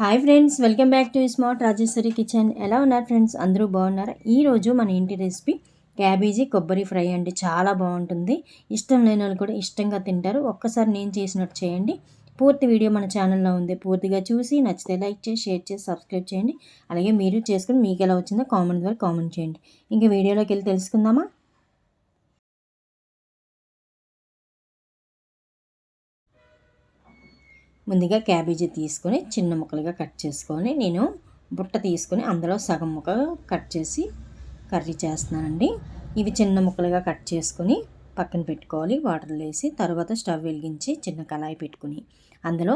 Hi friends welcome back to smart Rajeshwari kitchen. ఎలా ఉన్నారు friends? అందరూ బాగున్నారా? ఈరోజు మన ఇంటి రెసిపీ క్యాబేజీ కొబ్బరి ఫ్రై అండి. చాలా బాగుంటుంది. ఇష్టం లేని వాళ్ళు కూడా ఇష్టంగా తింటారు. ఒక్కసారి నేను చేసినట్టు చేయండి. పూర్తి వీడియో మన ఛానల్లో ఉంది. పూర్తిగా చూసి నచ్చితే లైక్ చేసి షేర్ చేసి సబ్స్క్రైబ్ చేయండి. అలాగే మీరు చేసుకుని మీకు ఎలా వచ్చిందో కామెంట్ ద్వారా కామెంట్ చేయండి. ఇంకా వీడియోలోకి వెళ్ళి తెలుసుకుందామా? ముందుగా క్యాబేజీ తీసుకొని చిన్న ముక్కలుగా కట్ చేసుకొని నేను బుట్ట తీసుకొని అందులో సగం ముక్క కట్ చేసి కర్రీ చేస్తున్నానండి. ఇవి చిన్న ముక్కలుగా కట్ చేసుకొని పక్కన పెట్టుకోవాలి. వాటర్ వేసి తర్వాత స్టవ్ వెలిగించి చిన్న కళాయి పెట్టుకుని అందులో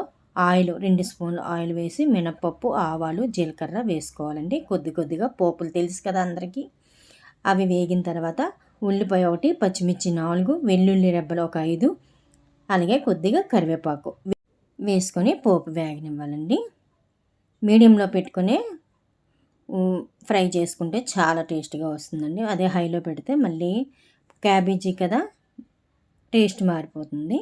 ఆయిల్ రెండు స్పూన్లు ఆయిల్ వేసి మినప్పప్పు ఆవాలు జీలకర్ర వేసుకోవాలండి. కొద్ది కొద్దిగా పోపులు తెలుసు కదా అందరికీ. అవి వేగిన తర్వాత ఉల్లిపాయ ఒకటి పచ్చిమిర్చి నాలుగు వెల్లుల్లి రెబ్బలు ఒక ఐదు అలాగే కొద్దిగా కరివేపాకు. వేసుకొని పోపు వేగనివ్వాలండి. మీడియంలో పెట్టుకునే ఫ్రై చేసుకుంటే చాలా టేస్ట్గా వస్తుందండి. అదే హైలో పెడితే మళ్ళీ క్యాబేజీ కదా టేస్ట్ మారిపోతుంది.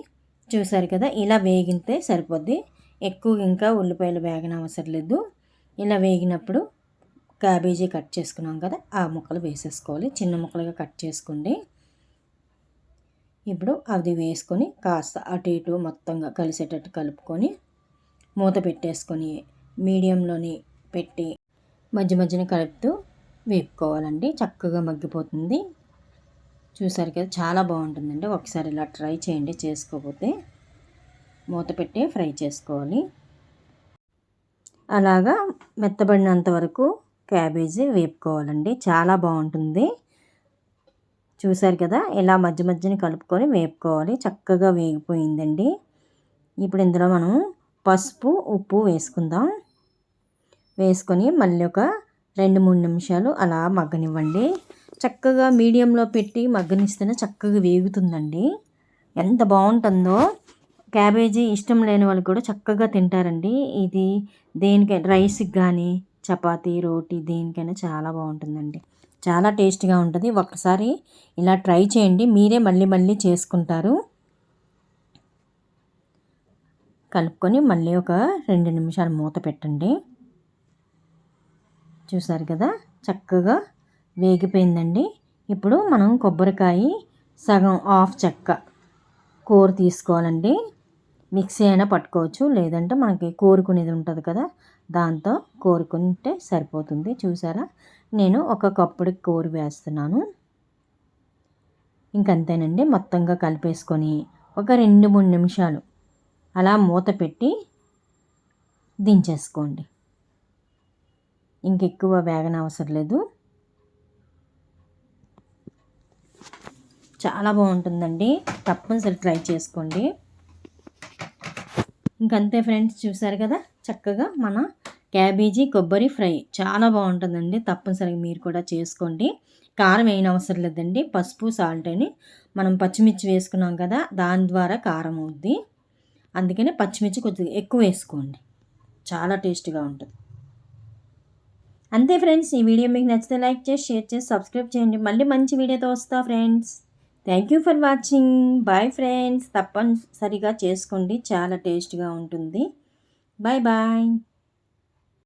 చూసారు కదా ఇలా వేగితే సరిపోద్ది. ఎక్కువ ఇంకా ఉల్లిపాయలు వేగన అవసరం లేదు. ఇలా వేగినప్పుడు క్యాబేజీ కట్ చేసుకున్నాం కదా ఆ ముక్కలు వేసేసుకోవాలి. చిన్న ముక్కలుగా కట్ చేసుకోండి. ఇప్పుడు అది వేసుకొని కాస్త అటు ఇటు మొత్తంగా కలిసేటట్టు కలుపుకొని మూత పెట్టేసుకొని మీడియంలోని పెట్టి మధ్య మధ్యన కలుపుతూ వేపుకోవాలండి. చక్కగా మగ్గిపోతుంది. చూసారు కదా చాలా బాగుంటుందండి. ఒకసారి ఇలా ట్రై చేయండి చేసుకోకపోతే. మూత పెట్టి ఫ్రై చేసుకోవాలి. అలాగా మెత్తబడినంత వరకు క్యాబేజీ వేపుకోవాలండి. చాలా బాగుంటుంది. చూశారు కదా? ఇలా మధ్య మధ్యని కలుపుకొని వేపుకోవాలి. చక్కగా వేగిపోయిందండి. ఇప్పుడు ఇందులో మనం పసుపు ఉప్పు వేసుకుందాం. వేసుకొని మళ్ళీ ఒక రెండు మూడు నిమిషాలు అలా మగ్గనివ్వండి. చక్కగా మీడియంలో పెట్టి మగ్గనిస్తేనే చక్కగా వేగుతుందండి. ఎంత బాగుంటుందో. క్యాబేజీ ఇష్టం లేని వాళ్ళు కూడా చక్కగా తింటారండి. ఇది దేనికైనా రైస్కి కానీ చపాతీ రోటీ దేనికైనా చాలా బాగుంటుందండి. చాలా టేస్ట్గా ఉంటుంది. ఒకసారి ఇలా ట్రై చేయండి. మీరే మళ్ళీ మళ్ళీ చేసుకుంటారు. కలుపుకొని మళ్ళీ ఒక రెండు నిమిషాలు మూత పెట్టండి. చూసారు కదా? చక్కగా వేగిపోయిందండి. ఇప్పుడు మనం కొబ్బరికాయ సగం ఆఫ్ చెక్క కూర తీసుకోవాలండి. మిక్సీ అయినా పట్టుకోవచ్చు. లేదంటే మనకి కోరుకునేది ఉంటుంది కదా? దాంతో కోరుకుంటే సరిపోతుంది. చూసారా? నేను ఒక కప్పుడు కూర వేస్తున్నాను. ఇంకంతేనండి మొత్తంగా కలిపేసుకొని ఒక రెండు మూడు నిమిషాలు అలా మూత పెట్టి దించేసుకోండి. ఇంకెక్కువ వేగన అవసరం లేదు. చాలా బాగుంటుందండి తప్పనిసరి ట్రై చేసుకోండి. ఇంకంతే ఫ్రెండ్స్ చూసారు కదా చక్కగా మన క్యాబేజీ కొబ్బరి ఫ్రై చాలా బాగుంటుందండి. తప్పనిసరిగా మీరు కూడా చేసుకోండి. కారం వేయని అవసరం లేదండి. పసుపు సాల్ట్ అని మనం పచ్చిమిర్చి వేసుకున్నాం కదా దాని ద్వారా కారం అవుద్ది. అందుకనే పచ్చిమిర్చి కొద్దిగా ఎక్కువ వేసుకోండి. చాలా టేస్ట్గా ఉంటుంది. అంతే ఫ్రెండ్స్. ఈ వీడియో మీకు నచ్చితే లైక్ చేసి షేర్ చేసి సబ్స్క్రైబ్ చేయండి. మళ్ళీ మంచి వీడియోతో వస్తా friends. Thank you for watching bye friends తప్పనిసరిగా చేసుకోండి. చాలా టేస్ట్గా ఉంటుంది. Bye bye